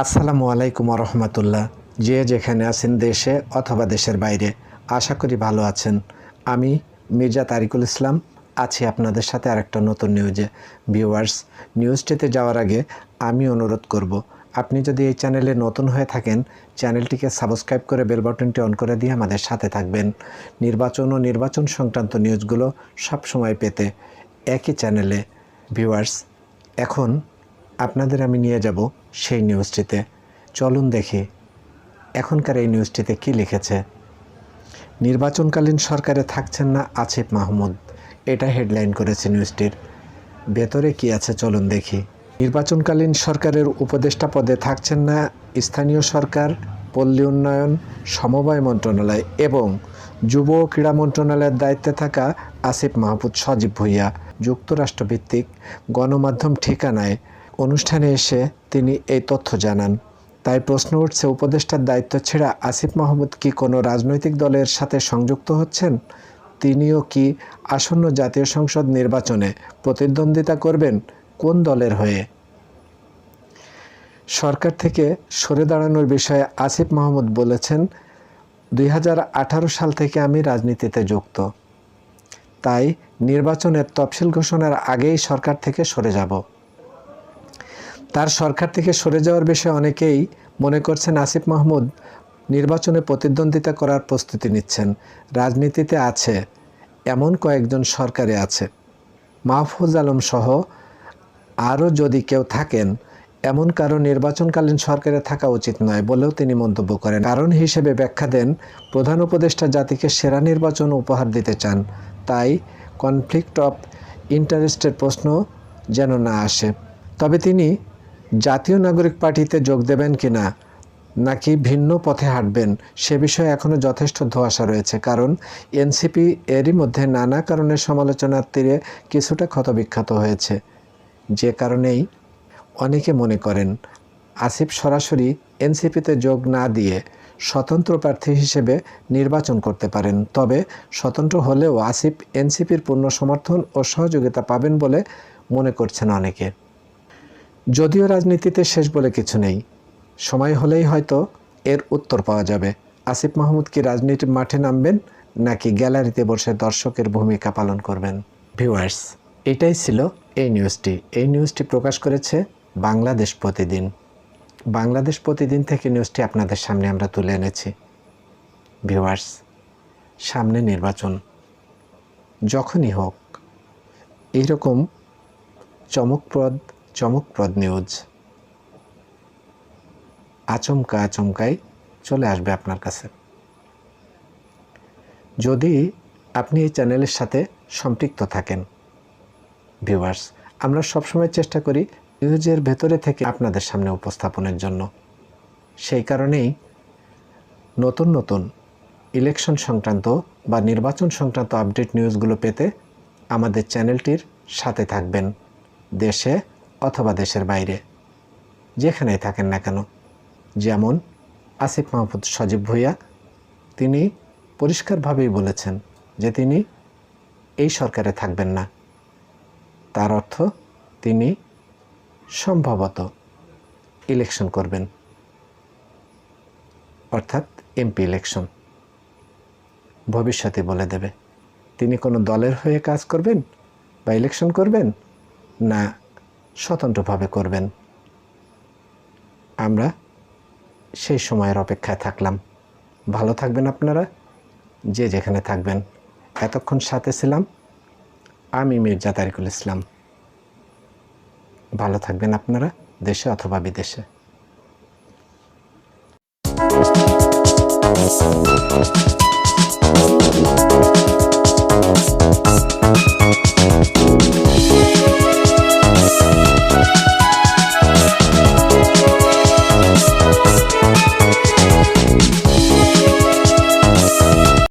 আসসালামু আলাইকুম রহমতুল্লাহ যে যেখানে আছেন দেশে অথবা দেশের বাইরে, আশা করি ভালো আছেন। আমি মির্জা তারিকুল ইসলাম, আছি আপনাদের সাথে আরেকটা নতুন নিউজে ভিউয়ার্স নিউজটিতে যাওয়ার আগে আমি অনুরোধ করব, আপনি যদি এই চ্যানেলে নতুন হয়ে থাকেন চ্যানেলটিকে সাবস্ক্রাইব করে বেল বাটনটি অন করে দিয়ে আমাদের সাথে থাকবেন। নির্বাচন ও নির্বাচন সংক্রান্ত নিউজগুলো সবসময় পেতে একই চ্যানেলে ভিউয়ার্স এখন আপনাদের আমি নিয়ে যাব সেই নিউজটিতে চলুন দেখি, এখনকার এই নিউজটিতে কি লিখেছে। নির্বাচনকালীন সরকারে থাকছেন না আসিফ মাহমুদ, এটা হেডলাইন করেছে নিউজটির ভেতরে কি আছে চলুন দেখি। নির্বাচনকালীন সরকারের উপদেষ্টা পদে থাকছেন না স্থানীয় সরকার, পল্লী উন্নয়ন, সমবায় মন্ত্রণালয় এবং যুব ও ক্রীড়া মন্ত্রণালয়ের দায়িত্বে থাকা আসিফ মাহমুদ সজীব ভুইয়া। যুক্তরাষ্ট্রভিত্তিক গণমাধ্যম ঠিকানায় অনুষ্ঠানে এসে তিনি এই তথ্য জানান। তাই প্রশ্ন উঠছে, উপদেষ্টার দায়িত্ব ছেড়ে আসিফ মাহমুদ কি কোনো রাজনৈতিক দলের সাথে সংযুক্ত হচ্ছেন? তিনিও কি আসন্ন জাতীয় সংসদ নির্বাচনে প্রতিদ্বন্দ্বিতা করবেন কোন দলের হয়ে? সরকার থেকে সরে দাঁড়ানোর বিষয়ে আসিফ মাহমুদ বলেছেন, দুই হাজার আঠারো সাল থেকে আমি রাজনীতিতে যুক্ত। তাই নির্বাচনের তফসিল ঘোষণার আগেই সরকার থেকে সরে যাব। তার সরকার থেকে সরে যাওয়ার বিষয়ে অনেকেই মনে করছেন আসিফ মাহমুদ নির্বাচনে প্রতিদ্বন্দ্বিতা করার প্রস্তুতি নিচ্ছেন। রাজনীতিতে আছে, এমন কয়েকজন সরকারে আছে। মাহফুজ আলম সহ আরও যদি কেউ থাকেন, এমন কারও নির্বাচনকালীন সরকারে থাকা উচিত নয় বলেও তিনি মন্তব্য করেন। কারণ হিসেবে ব্যাখ্যা দেন, প্রধান উপদেষ্টা জাতিকে সেরা নির্বাচন উপহার দিতে চান। তাই কনফ্লিক্ট অফ ইন্টারেস্টের প্রশ্ন যেন না আসে। তবে তিনি জাতীয় নাগরিক পার্টিতে যোগ দেবেন কিনা নাকি ভিন্ন পথে হাঁটবেন, সে বিষয়ে এখনও যথেষ্ট ধোঁয়াশা রয়েছে, কারণ এনসিপি এরই মধ্যে নানা কারণে সমালোচনার তীরে কিছুটা ক্ষতবিখ্যাত হয়েছে। যে কারণেই অনেকে মনে করেন, আসিফ সরাসরি এনসিপিতে যোগ না দিয়ে স্বতন্ত্র প্রার্থী হিসেবে নির্বাচন করতে পারেন, তবে স্বতন্ত্র হলেও আসিফ এনসিপির পূর্ণ সমর্থন ও সহযোগিতা পাবেন বলে মনে করছেন অনেকে। যদিও রাজনীতিতে শেষ বলে কিছু নেই। সময় হলেই হয়তো এর উত্তর পাওয়া যাবে। আসিফ মাহমুদ কি রাজনীতির মাঠে নামবেন, নাকি গ্যালারিতে বসে দর্শকের ভূমিকা পালন করবেন? ভিউয়ার্স, এটাই ছিল এই নিউজটি। এই নিউজটি প্রকাশ করেছে বাংলাদেশ প্রতিদিন। বাংলাদেশ প্রতিদিন থেকে নিউজটি আপনাদের সামনে আমরা তুলে এনেছি। ভিউয়ার্স, সামনে নির্বাচন। যখনই হোক, এইরকম চমকপ্রদ চমকপ্রদ নিউজ আচমকা আচমকাই চলে আসবে আপনার কাছে। যদি আপনি এই চ্যানেলের সাথে সম্পৃক্ত থাকেন ভিউয়ার্স আমরা সবসময় চেষ্টা করি নিউজের ভেতরে থেকে আপনাদের সামনে উপস্থাপনের জন্য। সেই কারণেই নতুন নতুন ইলেকশন সংক্রান্ত বা নির্বাচন সংক্রান্ত আপডেট নিউজগুলো পেতে আমাদের চ্যানেলটির সাথে থাকবেন। দেশে অথবা দেশের বাইরে। যেখানেই থাকেন না কেন। যেমন আসিফ মাহমুদ সজীব ভুইয়া, তিনি পরিষ্কারভাবেই বলেছেন যে তিনি এই সরকারে থাকবেন না। তার অর্থ তিনি সম্ভবত ইলেকশন করবেন। অর্থাৎ এমপি ইলেকশন। ভবিষ্যতে বলে দেবে, তিনি কোনো দলের হয়ে কাজ করবেন বা ইলেকশন করবেন না স্বতন্ত্রভাবে করবেন। আমরা সেই সময়ের অপেক্ষায় থাকলাম। ভালো থাকবেন আপনারা, যে যেখানে থাকবেন। এতক্ষণ সাথে ছিলাম আমি, মির্জা তারিকুল ইসলাম। ভালো থাকবেন আপনারা, দেশে অথবা বিদেশে।